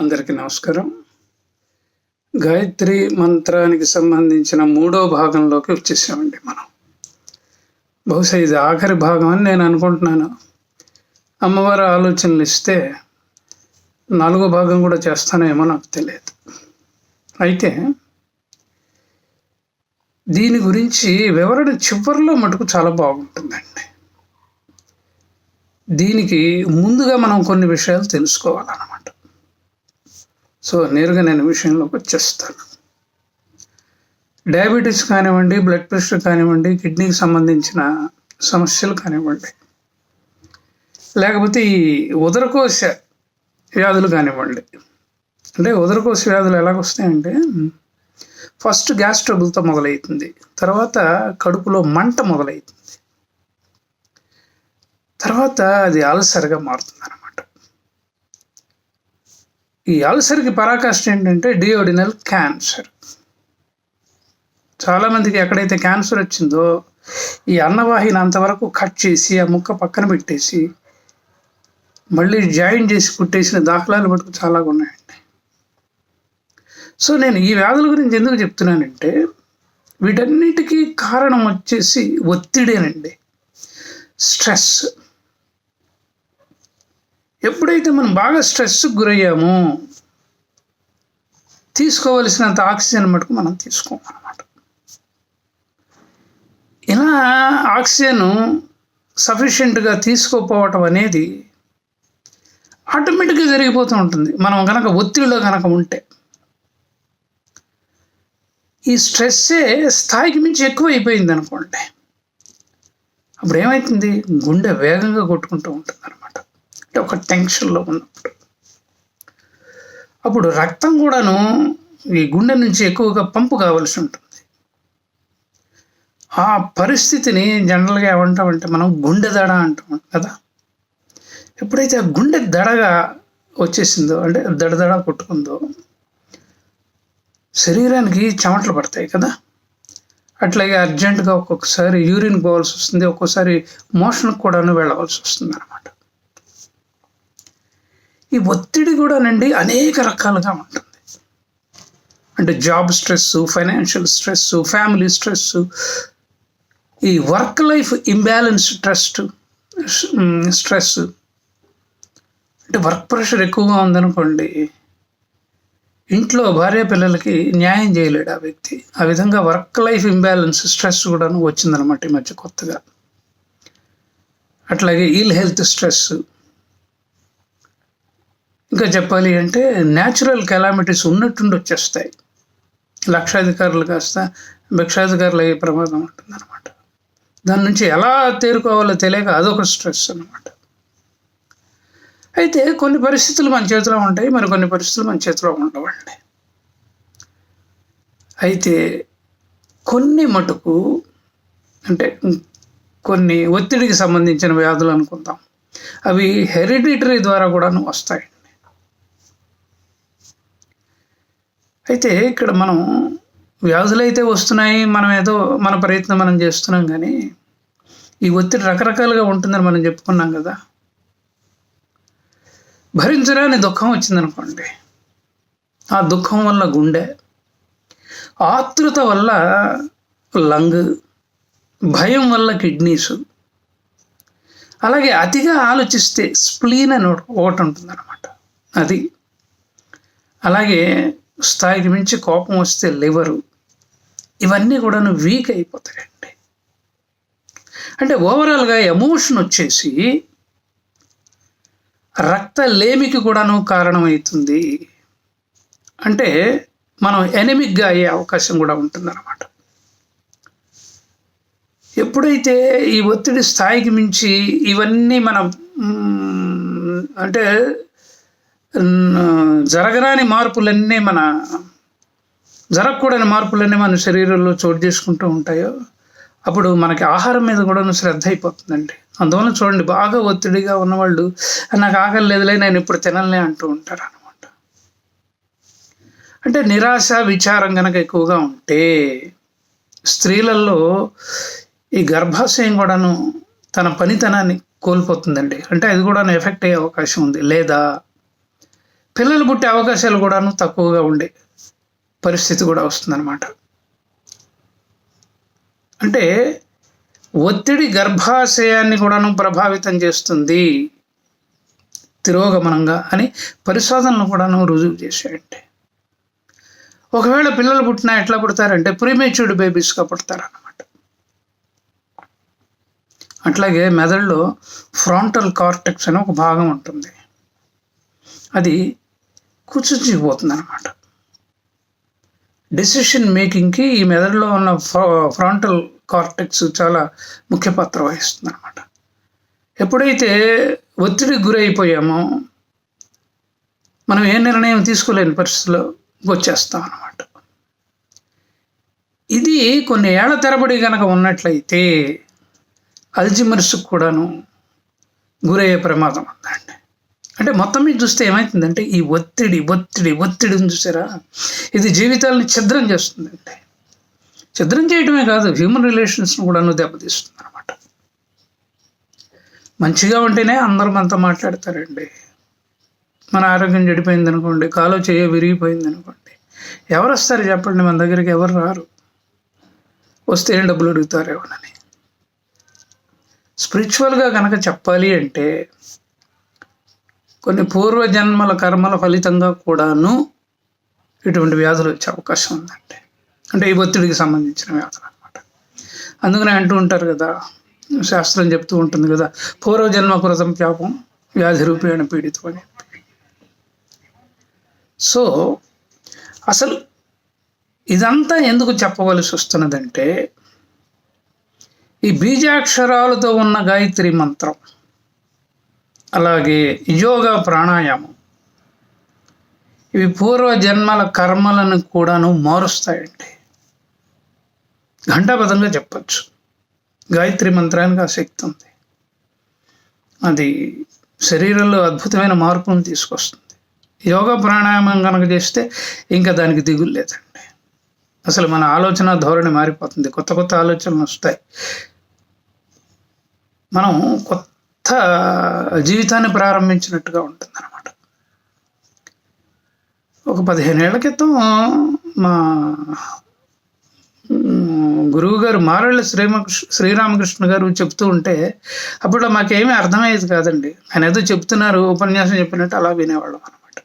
అందరికీ నమస్కారం. గాయత్రి మంత్రానికి సంబంధించిన మూడో భాగంలోకి వచ్చేసామండి మనం. బహుశా ఇది ఆఖరి భాగం అని నేను అనుకుంటున్నాను. అమ్మవారి ఆలోచనలు ఇస్తే నాలుగో భాగం కూడా చేస్తానేమో నాకు తెలియదు. అయితే దీని గురించి వివరణ చివరిలో మటుకు చాలా బాగుంటుందండి. దీనికి ముందుగా మనం కొన్ని విషయాలు తెలుసుకోవాలన్నమాట. సో నేరుగా నేను విషయంలోకి వచ్చేస్తాను. డయాబెటీస్ కానివ్వండి బ్లడ్ ప్రెషర్ కానివ్వండి కిడ్నీకి సంబంధించిన సమస్యలు కానివ్వండి లేకపోతే ఈ ఉదరకోశ వ్యాధులు కానివ్వండి. అంటే ఉదరకోశ వ్యాధులు ఎలాగొస్తాయంటే ఫస్ట్ గ్యాస్ ట్రబుల్తో మొదలవుతుంది తర్వాత కడుపులో మంట మొదలవుతుంది తర్వాత అది అల్సర్గా మారుతుంది ఈ అల్సర్కి పరాకాష్ట ఏంటంటే డియోడినల్ క్యాన్సర్. చాలామందికి ఎక్కడైతే క్యాన్సర్ వచ్చిందో ఈ అన్నవాహిని అంతవరకు కట్ చేసి ఆ ముక్క పక్కన పెట్టేసి మళ్ళీ జాయిన్ చేసి కుట్టేసిన దాఖలాలు మటుకు చాలా ఉన్నాయండి. సో నేను ఈ వ్యాధుల గురించి ఎందుకు చెప్తున్నానంటే వీటన్నిటికీ కారణం వచ్చేసి ఒత్తిడేనండి. స్ట్రెస్. ఎప్పుడైతే మనం బాగా స్ట్రెస్కి గురయ్యామో తీసుకోవలసినంత ఆక్సిజన్ మటుకు మనం తీసుకోమన్నమాట ఇలా ఆక్సిజన్ సఫిషియెంట్గా తీసుకోపోవటం అనేది ఆటోమేటిక్గా జరిగిపోతూ ఉంటుంది. మనం కనుక ఒత్తిడిలో కనుక ఉంటే. ఈ స్ట్రెస్సే స్థాయికి మించి ఎక్కువ అయిపోయింది అనుకోండి అప్పుడు ఏమవుతుంది గుండె వేగంగా కొట్టుకుంటూ ఉంటుంది. అనమాట అంటే ఒక టెన్షన్లో ఉన్నప్పుడు. అప్పుడు రక్తం కూడాను ఈ గుండె నుంచి ఎక్కువగా పంపు కావాల్సి ఉంటుంది. ఆ పరిస్థితిని జనరల్గా ఏమంటామంటే మనం గుండె దడ అంటాం కదా. ఎప్పుడైతే ఆ గుండె దడగా వచ్చేసిందో అంటే దడదడ కొట్టుకుందో శరీరానికి చెమటలు పడతాయి కదా. అట్లాగే అర్జెంటుగా ఒక్కొక్కసారి యూరిన్ పోవాల్సి వస్తుంది ఒక్కోసారి మోషన్కి కూడాను వెళ్ళవలసి వస్తుంది అనమాట ఈ ఒత్తిడి కూడానండి అనేక రకాలుగా ఉంటుంది. అంటే job stress financial stress family stress ఈ work life imbalance trust stress అంటే వర్క్ ప్రెషర్ ఎక్కువగా ఉందనుకోండి ఇంట్లో భార్య పిల్లలకి న్యాయం చేయలేడు ఆ వ్యక్తి. ఆ విధంగా వర్క్ లైఫ్ ఇంబ్యాలెన్స్ స్ట్రెస్ కూడా వచ్చిందనమాట ఈ మధ్య కొత్తగా. అట్లాగే ఇల్ హెల్త్ స్ట్రెస్ ఇంకా చెప్పాలి అంటే న్యాచురల్ కెలామిటీస్ ఉన్నట్టుండి వచ్చేస్తాయి. లక్షాధికారులు కాస్త భిక్షాధికారులు అయ్యే ప్రమాదం ఉంటుంది అనమాట దాని నుంచి ఎలా తేరుకోవాలో తెలియక అదొక స్ట్రెస్ అనమాట అయితే కొన్ని పరిస్థితులు మన చేతిలో ఉంటాయి మరి కొన్ని పరిస్థితులు మన చేతిలో ఉండవండి. అయితే కొన్ని మటుకు అంటే కొన్ని ఒత్తిడికి సంబంధించిన వ్యాధులు అనుకుందాం. అవి హెరిడిటరీ ద్వారా కూడాను వస్తాయండి. అయితే ఇక్కడ మనం వ్యాధులు అయితే వస్తున్నాయి మనం ఏదో మన ప్రయత్నం మనం చేస్తున్నాం కానీ ఈ ఒత్తిడి రకరకాలుగా ఉంటుందని మనం చెప్పుకున్నాం కదా. భరించరాని దుఃఖం వచ్చిందనుకోండి ఆ దుఃఖం వల్ల గుండె ఆతృత వల్ల లంగ్ భయం వల్ల కిడ్నీస్ అలాగే అతిగా ఆలోచిస్తే స్ప్లీన్ అని ఒకటి ఉంటుందన్నమాట. అది. అలాగే స్థాయికి మించి కోపం వస్తే లివరు. ఇవన్నీ కూడా వీక్ అయిపోతాయండి. అంటే ఓవరాల్గా ఎమోషన్ వచ్చేసి రక్త లేమికి కూడాను కారణమవుతుంది. అంటే మనం ఎనిమిక్గా అయ్యే అవకాశం కూడా ఉంటుందన్నమాట. ఎప్పుడైతే ఈ ఒత్తిడి స్థాయికి మించి ఇవన్నీ మనం అంటే జరగరాని మార్పులన్నీ మన జరగకూడని మార్పులన్నీ మన శరీరంలో చోటు చేసుకుంటూ ఉంటాయో అప్పుడు మనకి ఆహారం మీద కూడా శ్రద్ధ అయిపోతుందండి. అందువల్ల చూడండి బాగా ఒత్తిడిగా ఉన్నవాళ్ళు నాకు ఆకలి లేదులే నేను ఇప్పుడు తినలే అంటూ ఉంటారు అనమాట అంటే నిరాశ విచారం కనుక ఎక్కువగా ఉంటే స్త్రీలలో ఈ గర్భాశయం కూడాను తన పనితనాన్ని కోల్పోతుందండి. అంటే అది కూడా ఎఫెక్ట్ అయ్యే అవకాశం ఉంది. లేదా పిల్లలు పుట్టే అవకాశాలు కూడాను తక్కువగా ఉండే పరిస్థితి కూడా వస్తుందన్నమాట. అంటే ఒత్తిడి గర్భాశయాన్ని కూడాను ప్రభావితం చేస్తుంది తిరోగమనంగా అని పరిశోధనలు కూడాను రుజువు చేశాయంటే. ఒకవేళ పిల్లలు పుట్టినా ఎట్లా పుడతారంటే ప్రీమేచ్యూర్డ్ బేబీస్గా పుడతారన్నమాట. అట్లాగే మెదడులో ఫ్రాంటల్ కార్టెక్స్ అని ఒక భాగం ఉంటుంది. అది కుచించిపోతుంది అనమాట డెసిషన్ మేకింగ్కి ఈ మెదడులో ఉన్న ఫ్రాంటల్ కార్టెక్స్ చాలా ముఖ్య పాత్ర వహిస్తుంది అనమాట ఎప్పుడైతే ఒత్తిడికి గురైపోయామో మనం ఏ నిర్ణయం తీసుకోలేని పరిస్థితిలో వచ్చేస్తాం అనమాట ఇది కొన్ని ఏళ్ళ తరబడి కనుక ఉన్నట్లయితే అల్జిమర్స్కి కూడాను గురయ్యే ప్రమాదం ఉందండి. అంటే మొత్తం మీద చూస్తే ఏమవుతుందంటే ఈ ఒత్తిడి ఒత్తిడి ఒత్తిడి చూసారా? ఇది జీవితాలను ఛిద్రం చేస్తుందండి. ఛిద్రం చేయడమే కాదు హ్యూమన్ రిలేషన్స్ను కూడాను దెబ్బతీస్తుంది అనమాట మంచిగా ఉంటేనే అందరూ మనతో మాట్లాడతారండి. మన ఆరోగ్యం చెడిపోయింది అనుకోండి కాలో చేయ విరిగిపోయింది అనుకోండి ఎవరు వస్తారు చెప్పండి మన దగ్గరికి? ఎవరు రారు? వస్తే ఏం డబ్బులు అడుగుతారు ఎవరని స్పిరిచువల్గా కనుక చెప్పాలి అంటే కొన్ని పూర్వజన్మల కర్మల ఫలితంగా కూడాను ఇటువంటి వ్యాధులు వచ్చే అవకాశం ఉందండి. అంటే ఈ ఒత్తిడికి సంబంధించిన వ్యాధులు అనమాట అందుకనే అంటూ ఉంటారు కదా శాస్త్రం చెప్తూ ఉంటుంది కదా పూర్వజన్మ కృతం పాపం వ్యాధి రూపేణ పీడితం అని సో అసలు ఇదంతా ఎందుకు చెప్పవలసి వస్తున్నదంటే ఈ బీజాక్షరాలతో ఉన్న గాయత్రి మంత్రం అలాగే యోగా ప్రాణాయామం. ఇవి పూర్వజన్మల కర్మలను కూడాను మారుస్తాయండి. ఘంటాపథంగా చెప్పచ్చు. గాయత్రి మంత్రానికి ఆ శక్తి ఉంది అది శరీరంలో అద్భుతమైన మార్పును తీసుకొస్తుంది. యోగా ప్రాణాయామం కనుక చేస్తే ఇంకా దానికి దిగులు లేదండి. అసలు మన ఆలోచన ధోరణి మారిపోతుంది. కొత్త కొత్త ఆలోచనలు వస్తాయి. మనం కొత్త జీవితాన్ని ప్రారంభించినట్టుగా ఉంటుంది అనమాట ఒక పదిహేనేళ్ళ క్రితం మా గురువు గారు మారళ్ళ శ్రీమకృష్ణ శ్రీరామకృష్ణ గారు చెప్తూ ఉంటే అప్పుడు మాకేమీ అర్థమయ్యేది కాదండి. ఆయన ఏదో చెప్తున్నారు ఉపన్యాసం చెప్పినట్టు అలా వినేవాళ్ళం అనమాట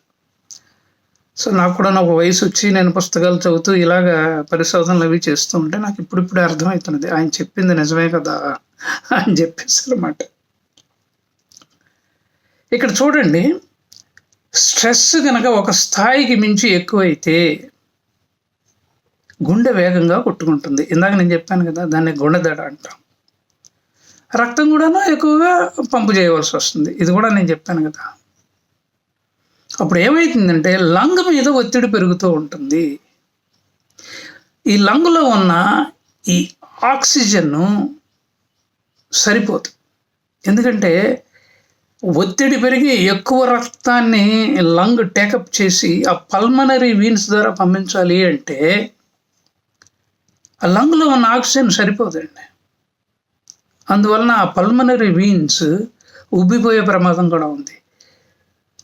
సో నాకు కూడా ఒక వయసు వచ్చి నేను పుస్తకాలు చదువుతూ ఇలాగా పరిశోధనలు అవి చేస్తూ ఉంటే నాకు ఇప్పుడిప్పుడే అర్థమవుతున్నది. ఆయన చెప్పింది నిజమే కదా అని చెప్పేసి అనమాట ఇక్కడ చూడండి స్ట్రెస్ కనుక ఒక స్థాయికి మించి ఎక్కువైతే గుండె వేగంగా కొట్టుకుంటుంది. ఇందాక నేను చెప్పాను కదా దాన్ని గుండెదడ అంటాం. రక్తం కూడాను ఎక్కువగా పంపు చేయవలసి వస్తుంది. ఇది కూడా నేను చెప్పాను కదా. అప్పుడు ఏమవుతుందంటే లంగ్ మీద ఒత్తిడి పెరుగుతూ ఉంటుంది. ఈ లంగ్లో ఉన్న ఈ ఆక్సిజన్ను సరిపోదు. ఎందుకంటే ఒత్తిడి పెరిగి ఎక్కువ రక్తాన్ని లంగ్ టేకప్ చేసి ఆ పల్మనరీ వీన్స్ ద్వారా పంపించాలి అంటే ఆ లంగ్లో ఉన్న ఆక్సిజన్ సరిపోదండి. అందువలన ఆ పల్మనరీ వీన్స్ ఉబ్బిపోయే ప్రమాదం కూడా ఉంది.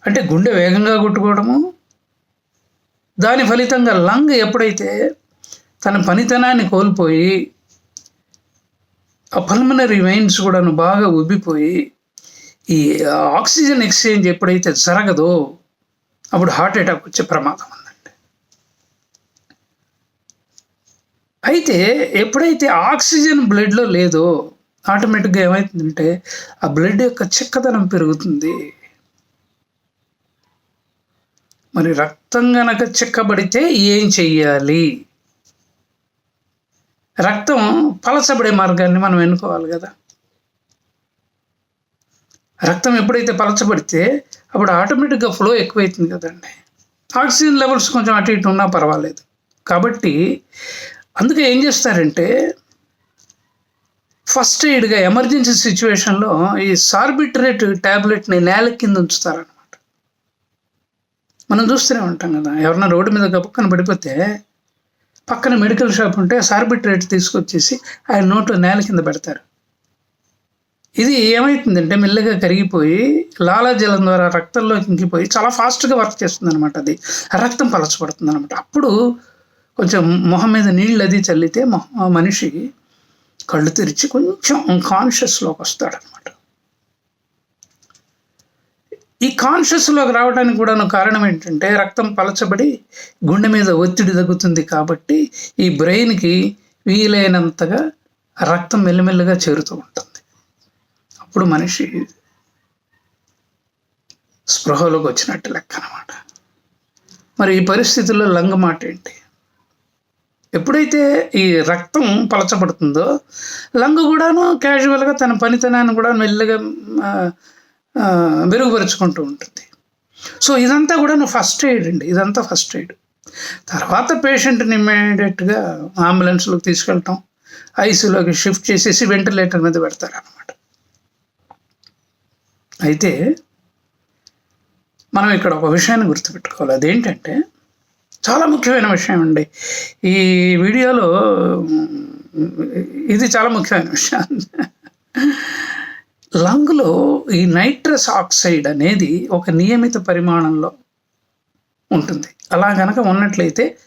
అంటే గుండె వేగంగా కొట్టుకోవడము దాని ఫలితంగా లంగ్ ఎప్పుడైతే తన పనితనాన్ని కోల్పోయి ఆ పల్మనరీ వెయిన్స్ కూడాను బాగా ఉబ్బిపోయి ఈ ఆక్సిజన్ ఎక్స్చేంజ్ ఎప్పుడైతే జరగదో అప్పుడు హార్ట్ అటాక్ వచ్చే ప్రమాదం ఉందండి. అయితే ఎప్పుడైతే ఆక్సిజన్ బ్లడ్లో లేదో ఆటోమేటిక్గా ఏమవుతుందంటే ఆ బ్లడ్ యొక్క చిక్కదనం పెరుగుతుంది. మరి రక్తం గనక చిక్కబడితే ఏం చెయ్యాలి? రక్తం పలచబడే మార్గాన్ని మనం ఎన్నుకోవాలి కదా. రక్తం ఎప్పుడైతే పలచబడితే అప్పుడు ఆటోమేటిక్గా ఫ్లో ఎక్కువైతుంది కదండి. ఆక్సిజన్ లెవెల్స్ కొంచెం అటు ఇటు ఉన్నా పర్వాలేదు. కాబట్టి అందుకే ఏం చేస్తారంటే ఫస్ట్ ఎయిడ్గా ఎమర్జెన్సీ సిచ్యువేషన్లో ఈ సార్బిట్రేట్ ట్యాబ్లెట్ని నేల కింద ఉంచుతారనమాట మనం చూస్తూనే ఉంటాం కదా ఎవరన్నా రోడ్డు మీద పక్కన పడిపోతే పక్కన మెడికల్ షాప్ ఉంటే సార్బిట్రేట్ తీసుకొచ్చేసి ఆయన నోట్లో నేల కింద పెడతారు. ఇది ఏమవుతుందంటే మెల్లగా కరిగిపోయి లాలాజలం ద్వారా రక్తంలో ఇంకిపోయి చాలా ఫాస్ట్గా వర్క్ చేస్తుంది అనమాట అది. రక్తం పలచబడుతుంది అనమాట అప్పుడు కొంచెం మొహం మీద నీళ్ళు అది చల్లితే మొహ మనిషి కళ్ళు తెరిచి కొంచెం కాన్షియస్లోకి వస్తాడనమాట ఈ కాన్షియస్లోకి రావడానికి కూడా కారణం ఏంటంటే రక్తం పలచబడి గుండె మీద ఒత్తిడి తగ్గుతుంది కాబట్టి ఈ బ్రెయిన్కి వీలైనంతగా రక్తం మెల్లమెల్లగా చేరుతూ ఉంటుంది. అప్పుడు మనిషి స్పృహలోకి వచ్చినట్టు లెక్క అనమాట మరి ఈ పరిస్థితుల్లో లంగమాట ఏంటి? ఎప్పుడైతే ఈ రక్తం పలచబడుతుందో లంగు కూడాను క్యాజువల్గా తన పనితనాన్ని కూడా మెల్లగా మెరుగుపరుచుకుంటూ ఉంటుంది. సో ఇదంతా కూడా ఫస్ట్ ఎయిడ్ అండి. ఇదంతా ఫస్ట్ ఎయిడ్ తర్వాత పేషెంట్ని ఇమ్మీడియట్గా అంబులెన్స్లోకి తీసుకెళ్ళటం ఐసీలోకి షిఫ్ట్ చేసేసి వెంటిలేటర్ మీద పెడతారు అనమాట అయితే మనం ఇక్కడ ఒక విషయాన్ని గుర్తుపెట్టుకోవాలి. అదేంటంటే చాలా ముఖ్యమైన విషయం అండి. ఈ వీడియోలో ఇది చాలా ముఖ్యమైన విషయం. లంగ్లో ఈ నైట్రస్ ఆక్సైడ్ అనేది ఒక నియమిత పరిమాణంలో ఉంటుంది. అలా కనుక ఉన్నట్లయితే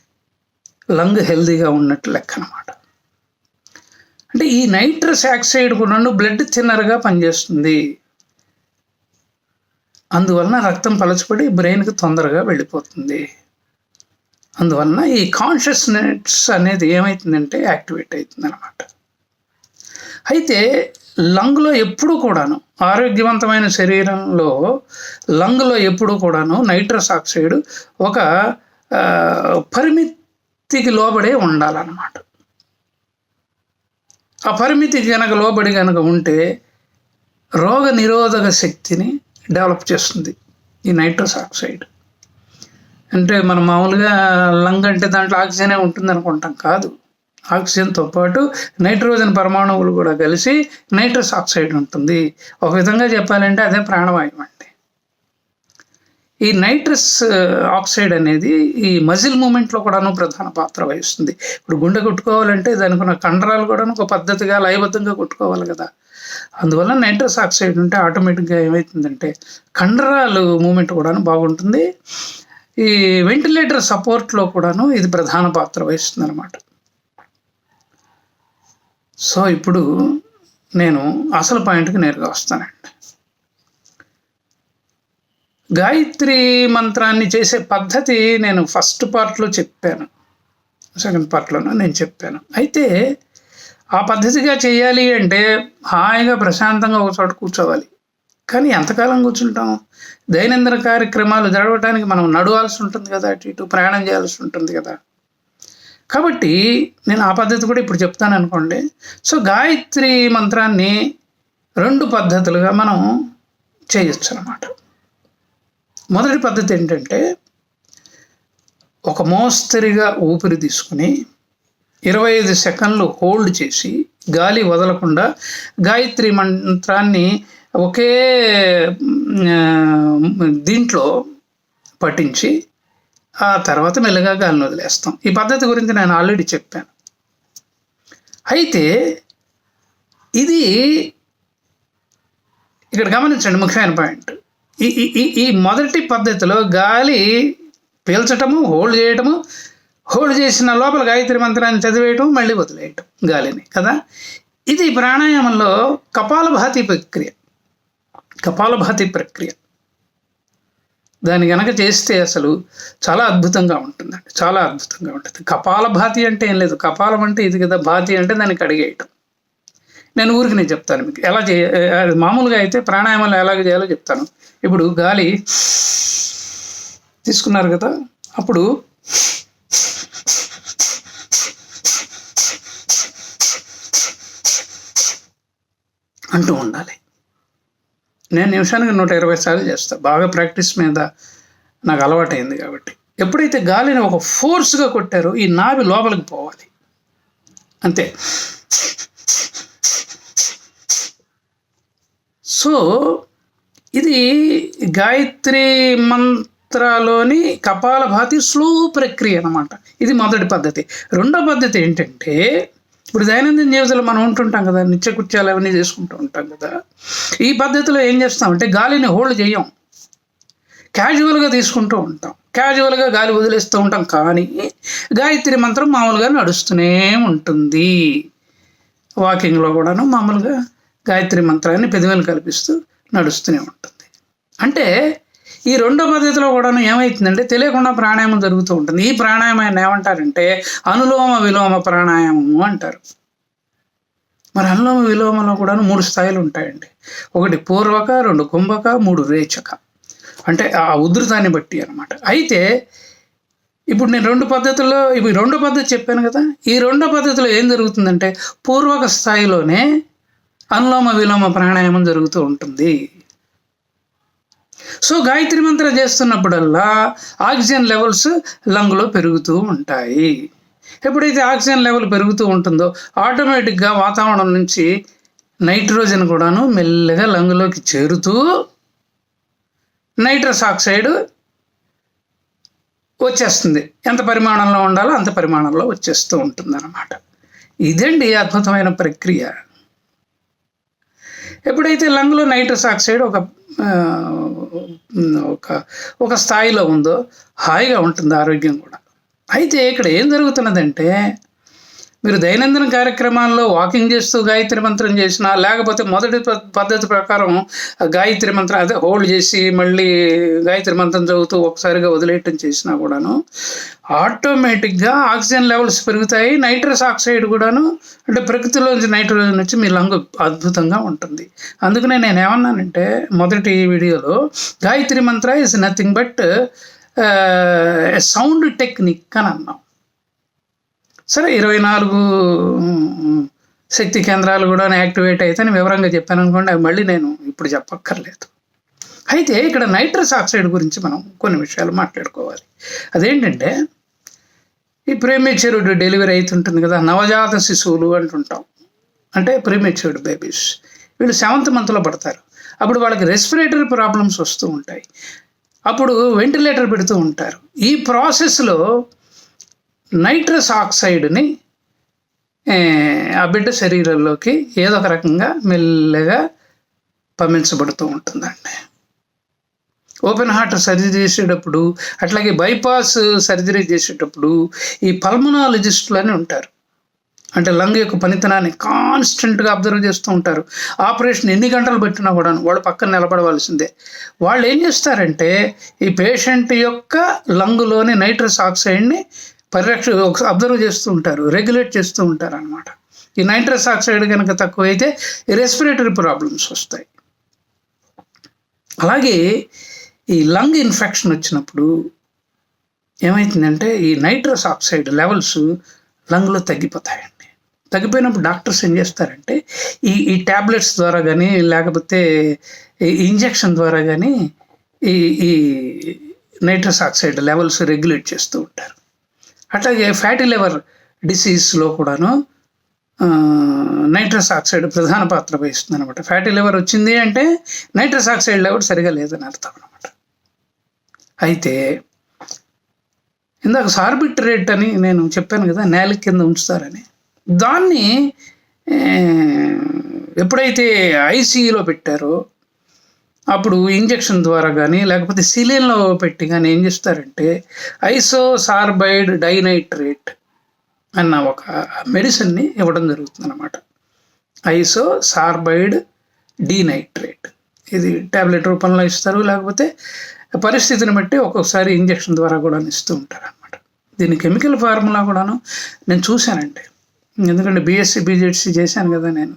లంగ్ హెల్దీగా ఉన్నట్టు లెక్క అనమాట అంటే ఈ నైట్రస్ ఆక్సైడ్ కూడా బ్లడ్ థిన్నర్గా పనిచేస్తుంది. అందువలన రక్తం పలచబడి బ్రెయిన్కి తొందరగా వెళ్ళిపోతుంది. అందువలన ఈ కాన్షియస్నెస్ అనేది ఏమవుతుందంటే యాక్టివేట్ అవుతుంది అనమాట అయితే లంగ్లో ఎప్పుడు కూడాను ఆరోగ్యవంతమైన శరీరంలో లంగ్లో ఎప్పుడు కూడాను నైట్రస్ ఆక్సైడ్ ఒక పరిమితికి లోబడే ఉండాలన్నమాట. ఆ పరిమితికి కనుక లోబడి కనుక ఉంటే రోగ నిరోధక శక్తిని డెవలప్ చేస్తుంది ఈ నైట్రస్ ఆక్సైడ్. అంటే మనం మామూలుగా లంగ్ అంటే దాంట్లో ఆక్సిజనే ఉంటుంది అనుకుంటాం కాదు. ఆక్సిజన్తో పాటు నైట్రోజన్ పరమాణువులు కూడా కలిసి నైట్రస్ ఆక్సైడ్ ఉంటుంది. ఒక విధంగా చెప్పాలంటే అదే ప్రాణవాయువు అండి. ఈ నైట్రస్ ఆక్సైడ్ అనేది ఈ మజిల్ మూమెంట్లో కూడాను ప్రధాన పాత్ర వహిస్తుంది. ఇప్పుడు గుండె కొట్టుకోవాలంటే దానికి ఉన్న కండరాలు కూడాను ఒక పద్ధతిగా లయబద్ధంగా కొట్టుకోవాలి కదా. అందువల్ల నైట్రస్ ఆక్సైడ్ ఉంటే ఆటోమేటిక్గా ఏమవుతుందంటే కండరాలు మూమెంట్ కూడాను బాగుంటుంది. ఈ వెంటిలేటర్ సపోర్ట్లో కూడాను ఇది ప్రధాన పాత్ర వహిస్తుంది అనమాట సో ఇప్పుడు నేను అసలు పాయింట్కి నేరుగా వస్తానండి. గాయత్రి మంత్రాన్ని చేసే పద్ధతి నేను ఫస్ట్ పార్ట్లో చెప్పాను. సెకండ్ పార్ట్లోనూ నేను చెప్పాను. అయితే ఆ పద్ధతిగా చేయాలి అంటే హాయిగా ప్రశాంతంగా ఒక చోట కూర్చోవాలి. కానీ ఎంతకాలం కూర్చుంటాం? దైనందిన కార్యక్రమాలు జరగడానికి మనం నడవాల్సి ఉంటుంది కదా అటు ఇటు ప్రయాణం చేయాల్సి ఉంటుంది కదా. కాబట్టి నేను ఆ పద్ధతి కూడా ఇప్పుడు చెప్తాను అనుకోండి. సో గాయత్రి మంత్రాన్ని రెండు పద్ధతులుగా మనం చేయొచ్చు అనమాట మొదటి పద్ధతి ఏంటంటే ఒక మోస్తరిగా ఊపిరి తీసుకుని ఇరవై ఐదు సెకండ్లు హోల్డ్ చేసి గాలి వదలకుండా గాయత్రి మంత్రాన్ని ఒకే దీంట్లో పఠించి ఆ తర్వాత మెల్లగా గాలిని వదిలేస్తాం. ఈ పద్ధతి గురించి నేను ఆల్రెడీ చెప్పాను. అయితే ఇది ఇక్కడ గమనించండి ముఖ్యమైన పాయింట్. ఈ ఈ ఈ మొదటి పద్ధతిలో గాలి పీల్చటము హోల్డ్ చేయటము హోల్డ్ చేసిన లోపల గాయత్రి మంత్రాన్ని చదివేయటం మళ్ళీ వదిలేయటం గాలిని కదా? ఇది ప్రాణాయామంలో కపాలభాతి ప్రక్రియ. కపాలభాతి ప్రక్రియ. దాన్ని కనుక చేస్తే అసలు చాలా అద్భుతంగా ఉంటుందండి. చాలా అద్భుతంగా ఉంటుంది. కపాలభాతి అంటే ఏం లేదు. కపాలం అంటే ఇది కదా భాతి అంటే దానికి అడిగేయటం నేను ఊరికి నేను చెప్తాను మీకు. ఎలా చే మామూలుగా అయితే ప్రాణాయామాలు ఎలాగ చేయాలో చెప్తాను. ఇప్పుడు గాలి తీసుకున్నారు కదా అప్పుడు అంటూ ఉండాలి. నేను నిమిషానికి నూట ఇరవై సార్లు చేస్తాను బాగా ప్రాక్టీస్ మీద నాకు అలవాటైంది కాబట్టి. ఎప్పుడైతే గాలిని ఒక ఫోర్స్గా కొట్టారో ఈ నావి లోపలికి పోవాలి. అంతే. సో ఇది గాయత్రి మంత్రాలోని కపాలభాతి స్లో ప్రక్రియ అనమాట ఇది మొదటి పద్ధతి. రెండో పద్ధతి ఏంటంటే ఇప్పుడు దైనందిన జీవితంలో మనం ఉంటుంటాం కదా నిత్యకృత్యాలు అవన్నీ చేసుకుంటూ ఉంటాం కదా ఈ పద్ధతిలో ఏం చేస్తామంటే గాలిని హోల్డ్ చేయం. క్యాజువల్గా తీసుకుంటూ ఉంటాం. క్యాజువల్గా గాలి వదిలేస్తూ ఉంటాం కానీ గాయత్రి మంత్రం మామూలుగా నడుస్తూనే ఉంటుంది. వాకింగ్లో కూడాను మామూలుగా గాయత్రి మంత్రాన్ని పెదవిని కల్పిస్తూ నడుస్తూనే ఉంటుంది. అంటే ఈ రెండో పద్ధతిలో కూడాను ఏమవుతుందంటే తెలియకుండా ప్రాణాయామం జరుగుతూ ఉంటుంది. ఈ ప్రాణాయామాన్ని ఏమంటారంటే అనులోమ విలోమ ప్రాణాయామము అంటారు. మరి అనులోమ విలోమలో కూడాను మూడు స్థాయిలు ఉంటాయండి. ఒకటి పూర్వక రెండు కుంభక మూడు రేచక. అంటే ఆ ఉధృతాన్ని బట్టి అనమాట అయితే ఇప్పుడు నేను రెండు పద్ధతుల్లో ఇప్పుడు రెండో పద్ధతి చెప్పాను కదా. ఈ రెండో పద్ధతిలో ఏం జరుగుతుందంటే పూర్వక స్థాయిలోనే అనులోమ విలోమ ప్రాణాయామం జరుగుతూ ఉంటుంది. సో గాయత్రి మంత్రం చేస్తున్నప్పుడల్లా ఆక్సిజన్ లెవెల్స్ లంగ్లో పెరుగుతూ ఉంటాయి. ఎప్పుడైతే ఆక్సిజన్ లెవెల్ పెరుగుతూ ఉంటుందో ఆటోమేటిక్గా వాతావరణం నుంచి నైట్రోజన్ కూడాను మెల్లగా లంగ్లోకి చేరుతూ నైట్రస్ ఆక్సైడ్ వచ్చేస్తుంది. ఎంత పరిమాణంలో ఉండాలో అంత పరిమాణంలో వచ్చేస్తూ ఉంటుంది అన్నమాట ఇదండి అద్భుతమైన ప్రక్రియ. ఎప్పుడైతే లంగ్లో నైట్రస్ ఆక్సైడ్ ఒక ఒక ఒక స్థాయిలో ఉందో హాయిగా ఉంటుంది ఆరోగ్యం కూడా. అయితే ఇక్కడ ఏం జరుగుతున్నదంటే మీరు దైనందిన కార్యక్రమాల్లో వాకింగ్ చేస్తూ గాయత్రి మంత్రం చేసినా లేకపోతే మొదటి పద్ధతి ప్రకారం గాయత్రి మంత్రం అదే హోల్డ్ చేసి మళ్ళీ గాయత్రి మంత్రం చదువుతూ ఒకసారిగా వదిలేయటం చేసినా కూడాను ఆటోమేటిక్గా ఆక్సిజన్ లెవెల్స్ పెరుగుతాయి. నైట్రస్ ఆక్సైడ్ కూడాను అంటే ప్రకృతిలోంచి నైట్రోజన్ నుంచి మీ లంగ్ అద్భుతంగా ఉంటుంది. అందుకనే నేను ఏమన్నానంటే మొదటి వీడియోలో Gayatri mantra is nothing but sound technique అని అన్నాం. సరే ఇరవై నాలుగు శక్తి కేంద్రాలు కూడా యాక్టివేట్ అయితే వివరంగా చెప్పాను అనుకోండి అవి మళ్ళీ నేను ఇప్పుడు చెప్పక్కర్లేదు. అయితే ఇక్కడ నైట్రస్ ఆక్సైడ్ గురించి మనం కొన్ని విషయాలు మాట్లాడుకోవాలి. అదేంటంటే ఈ ప్రేమేచ్యూర్డ్ డెలివరీ అవుతుంటుంది కదా నవజాత శిశువులు అంటుంటాం. అంటే ప్రేమేచ్యూర్డ్ బేబీస్. వీళ్ళు సెవెంత్ మంత్లో పడతారు. అప్పుడు వాళ్ళకి రెస్పిరేటరీ ప్రాబ్లమ్స్ వస్తూ ఉంటాయి. అప్పుడు వెంటిలేటర్ పెడుతూ ఉంటారు. ఈ ప్రాసెస్లో నైట్రస్ ఆక్సైడ్ని ఆ బిడ్డ శరీరంలోకి ఏదో ఒక రకంగా మెల్లగా పంపించబడుతూ ఉంటుందండి. ఓపెన్ హార్ట్ సర్జరీ చేసేటప్పుడు అట్లాగే బైపాస్ సర్జరీ చేసేటప్పుడు ఈ పల్మనాలజిస్టులు అని ఉంటారు. అంటే లంగ్ యొక్క పనితనాన్ని కాన్స్టెంట్గా అబ్జర్వ్ చేస్తూ ఉంటారు. ఆపరేషన్ ఎన్ని గంటలు పెట్టినా కూడా వాళ్ళు పక్కన నిలబడవలసిందే. వాళ్ళు ఏం చేస్తారంటే ఈ పేషెంట్ యొక్క లంగులోని నైట్రస్ ఆక్సైడ్ని పరిరక్ష అబ్జర్వ్ చేస్తూ ఉంటారు రెగ్యులేట్ చేస్తూ ఉంటారు అనమాట ఈ నైట్రస్ ఆక్సైడ్ కనుక తక్కువైతే రెస్పిరేటరీ ప్రాబ్లమ్స్ వస్తాయి. అలాగే ఈ లంగ్ ఇన్ఫెక్షన్ వచ్చినప్పుడు ఏమవుతుందంటే ఈ నైట్రస్ ఆక్సైడ్ లెవెల్స్ లంగ్లో తగ్గిపోతాయండి. తగ్గిపోయినప్పుడు డాక్టర్స్ ఏం చేస్తారంటే ఈ ఈ ట్యాబ్లెట్స్ ద్వారా కానీ లేకపోతే ఇంజెక్షన్ ద్వారా కానీ ఈ ఈ నైట్రస్ ఆక్సైడ్ లెవెల్స్ రెగ్యులేట్ చేస్తూ ఉంటారు. అట్లాగే ఫ్యాటీ లివర్ డిసీజ్లో కూడాను నైట్రస్ ఆక్సైడ్ ప్రధాన పాత్ర వహిస్తుంది అనమాట ఫ్యాటీ లివర్ వచ్చింది అంటే నైట్రస్ ఆక్సైడ్ లెవెల్ సరిగా లేదని అర్థం అనమాట అయితే ఇందాక సార్బిట్రేట్ అని నేను చెప్పాను కదా నేల కింద ఉంచుతారని. దాన్ని ఎప్పుడైతే ఐసీయూలో పెట్టారో అప్పుడు ఇంజెక్షన్ ద్వారా కానీ లేకపోతే సిలిన్లో పెట్టి కానీ ఏం చేస్తారంటే ఐసోసార్బైడ్ డైనైట్రేట్ అన్న ఒక మెడిసిన్ని ఇవ్వడం జరుగుతుంది అనమాట ఐసో సార్బైడ్ డీనైట్రేట్. ఇది ట్యాబ్లెట్ రూపంలో ఇస్తారు లేకపోతే పరిస్థితిని బట్టి ఒక్కొక్కసారి ఇంజెక్షన్ ద్వారా కూడా ఇస్తూ ఉంటారు అనమాట దీని కెమికల్ ఫార్ములా కూడాను నేను చూశానండి. ఎందుకంటే బీఎస్సీ బీజెడ్సీ చేశాను కదా నేను.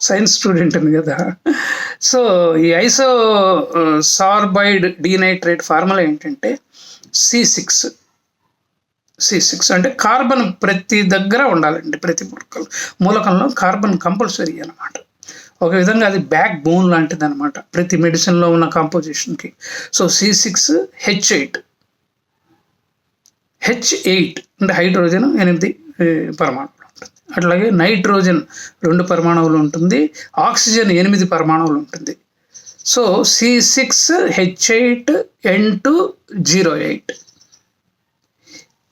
సైన్స్ స్టూడెంట్ అని కదా. సో ఈ ఐసో సార్బైడ్ డీనైట్రేట్ ఫార్ములా ఏంటంటే సి సిక్స్. సి సిక్స్ అంటే కార్బన్ ప్రతి దగ్గర ఉండాలండి ప్రతి మూలకం మూలకంలో కార్బన్ కంపల్సరీ అనమాట ఒక విధంగా అది బ్యాక్ బోన్ లాంటిది అనమాట ప్రతి మెడిసిన్లో ఉన్న కాంపోజిషన్కి. So C six H eight. H eight అంటే హైడ్రోజన్ ఎనిమిది పరమాణు అట్లాగే నైట్రోజన్ రెండు పరమాణువులు ఉంటుంది ఆక్సిజన్ ఎనిమిది పరమాణువులు ఉంటుంది. So C six H eight N two zero eight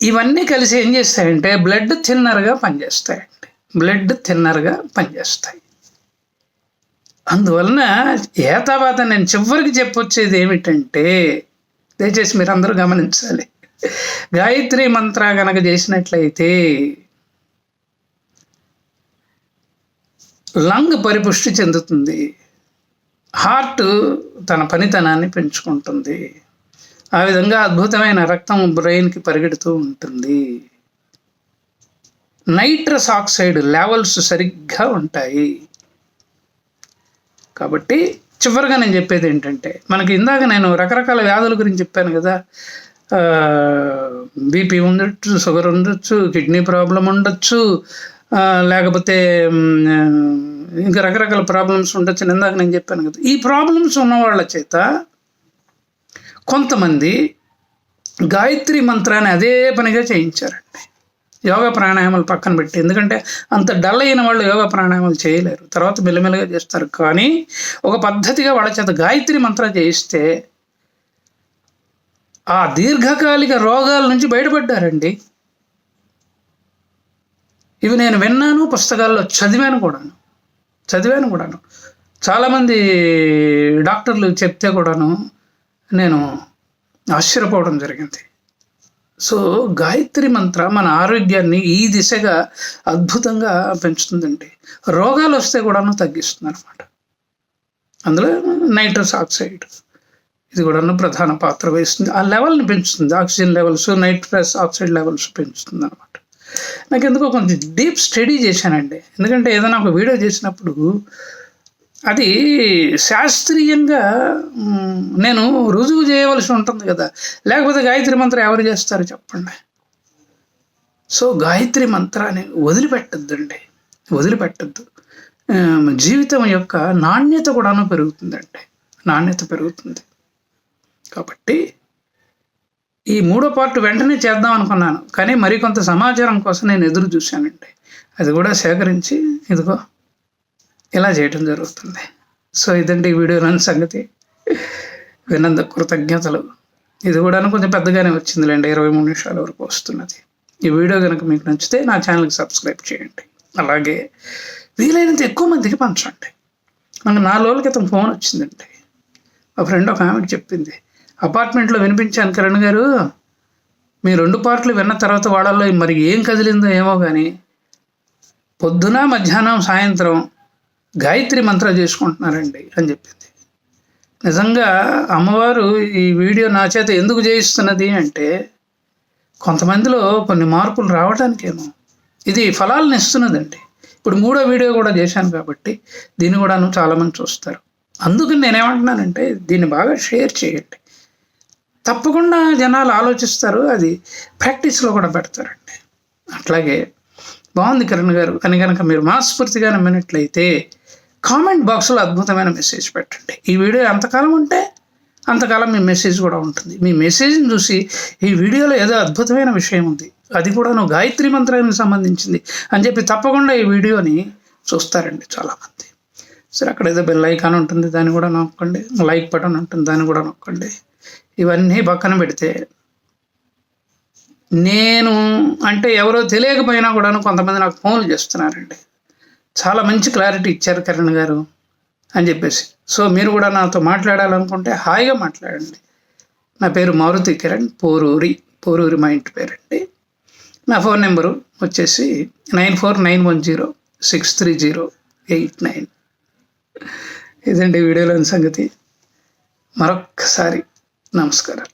ఇవన్నీ కలిసి ఏం చేస్తాయంటే బ్లడ్ థిన్నర్గా పనిచేస్తాయండి. బ్లడ్ థిన్నర్గా పనిచేస్తాయి. అందువలన ఏతావాత నేను చివరికి చెప్పొచ్చేది ఏమిటంటే దయచేసి మీరు అందరూ గమనించాలి. గాయత్రి మంత్ర గనక చేసినట్లయితే లంగ్ పరిపుష్టి చెందుతుంది. హార్ట్ తన పనితనాన్ని పెంచుకుంటుంది. ఆ విధంగా అద్భుతమైన రక్తం బ్రెయిన్కి పరిగెడుతూ ఉంటుంది. నైట్రస్ ఆక్సైడ్ లెవెల్స్ సరిగ్గా ఉంటాయి. కాబట్టి చివరిగా నేను చెప్పేది ఏంటంటే మనకి ఇందాక నేను రకరకాల వ్యాధుల గురించి చెప్పాను కదా. బీపీ ఉండొచ్చు షుగర్ ఉండొచ్చు కిడ్నీ ప్రాబ్లం ఉండొచ్చు లేకపోతే ఇంకా రకరకాల ప్రాబ్లమ్స్ ఉండొచ్చు ఇందాక నేను చెప్పాను కదా. ఈ ప్రాబ్లమ్స్ ఉన్న వాళ్ళ చేత కొంతమంది గాయత్రి మంత్రాన్ని అదే పనిగా చేయించారండి. యోగా ప్రాణాయామాలు పక్కన పెట్టి. ఎందుకంటే అంత డల్ అయిన వాళ్ళు యోగా ప్రాణాయామాలు చేయలేరు. తర్వాత మెల్లమెల్లగా చేస్తారు. కానీ ఒక పద్ధతిగా వాళ్ళ చేత గాయత్రి మంత్రం చేయిస్తే ఆ దీర్ఘకాలిక రోగాల నుంచి బయటపడ్డారండి. ఇవి నేను విన్నాను పుస్తకాల్లో చదివాను కూడాను. చదివాను కూడాను. చాలామంది డాక్టర్లు చెప్తే కూడాను నేను ఆశ్చర్యపోవడం జరిగింది. సో గాయత్రి మంత్ర మన ఆరోగ్యాన్ని ఈ దిశగా అద్భుతంగా పెంచుతుందండి. రోగాలు వస్తే కూడాను తగ్గిస్తుంది అనమాట అందులో నైట్రస్ ఆక్సైడ్ ఇది కూడాను ప్రధాన పాత్ర వహిస్తుంది. ఆ లెవెల్ని పెంచుతుంది. Oxygen levels nitrous oxide levels పెంచుతుంది అనమాట నాకు ఎందుకో కొంచెం డీప్ స్టడీ చేశానండి. ఎందుకంటే ఏదైనా ఒక వీడియో చేసినప్పుడు అది శాస్త్రీయంగా నేను రుజువు చేయవలసి ఉంటుంది కదా. లేకపోతే గాయత్రి మంత్రం ఎవరు చేస్తారు చెప్పండి. సో గాయత్రి మంత్రాన్ని వదిలిపెట్టద్దండి. వదిలిపెట్టద్దు. జీవితం యొక్క నాణ్యత కూడాను పెరుగుతుందండి. నాణ్యత పెరుగుతుంది. కాబట్టి ఈ మూడో పార్ట్ వెంటనే చేద్దాం అనుకున్నాను కానీ మరికొంత సమాచారం కోసం నేను ఎదురు చూశానండి. అది కూడా సేకరించి ఇదిగో ఇలా చేయటం జరుగుతుంది. సో ఇదండి ఈ వీడియోలోని సంగతి. విన్నందుకు కృతజ్ఞతలు. ఇది కూడా కొంచెం పెద్దగానే వచ్చిందిలేండి ఇరవై మూడు నిమిషాల వరకు వస్తున్నది. ఈ వీడియో కనుక మీకు నచ్చితే నా ఛానల్కి సబ్స్క్రైబ్ చేయండి. అలాగే వీలైనంత ఎక్కువ మందికి పంచండి. నాకు నాలుగు రోజుల క్రితం ఫోన్ వచ్చిందండి. మా ఫ్రెండ్ ఒక ఆమెకి చెప్పింది అపార్ట్మెంట్లో వినిపించాను కిరణ్ గారు. మీ రెండు పాటలు విన్న తర్వాత వాళ్ళల్లో మరి ఏం కదిలిందో ఏమో కానీ పొద్దున మధ్యాహ్నం సాయంత్రం గాయత్రి మంత్రం చేసుకుంటున్నారండి అని చెప్పింది. నిజంగా అమ్మవారు ఈ వీడియో నా చేత ఎందుకు చేయిస్తున్నది అంటే కొంతమందిలో కొన్ని మార్పులు రావడానికేమో ఇది ఫలాలను ఇస్తున్నదండి. ఇప్పుడు మూడో వీడియో కూడా చేశాను కాబట్టి దీన్ని కూడా చాలామంది చూస్తారు. అందుకని నేనేమంటున్నానంటే దీన్ని బాగా షేర్ చేయండి. తప్పకుండా జనాలు ఆలోచిస్తారు అది ప్రాక్టీస్లో కూడా పెడతారండి. అట్లాగే బాగుంది కిరణ్ గారు అని కనుక మీరు మనస్ఫూర్తిగా నమ్మినట్లయితే కామెంట్ బాక్స్లో అద్భుతమైన మెసేజ్ పెట్టండి. ఈ వీడియో ఎంతకాలం ఉంటే అంతకాలం మీ మెసేజ్ కూడా ఉంటుంది. మీ మెసేజ్ని చూసి ఈ వీడియోలో ఏదో అద్భుతమైన విషయం ఉంది అది కూడా నువ్వు గాయత్రి మంత్రానికి సంబంధించింది అని చెప్పి తప్పకుండా ఈ వీడియోని చూస్తారండి చాలామంది. సరే అక్కడ ఏదో బెల్ ఐకాన్ ఉంటుంది దాన్ని కూడా నొక్కండి. లైక్ బటన్ ఉంటుంది దాన్ని కూడా నొక్కండి. ఇవన్నీ పక్కన పెడితే నేను అంటే ఎవరో తెలియకపోయినా కూడా కొంతమంది నాకు ఫోన్లు చేస్తున్నారండి. చాలా మంచి క్లారిటీ ఇచ్చారు కిరణ్ గారు అని చెప్పేసి. సో మీరు కూడా నాతో మాట్లాడాలనుకుంటే హాయిగా మాట్లాడండి. నా పేరు మారుతి కిరణ్ పోరూరి పోరూరి మా ఇంటి పేరండి. నా ఫోన్ నెంబరు వచ్చేసి nine four nine one zero six three zero eight nine. ఇదండి వీడియోలోని సంగతి. మరొక్కసారి നമസ്കാരം.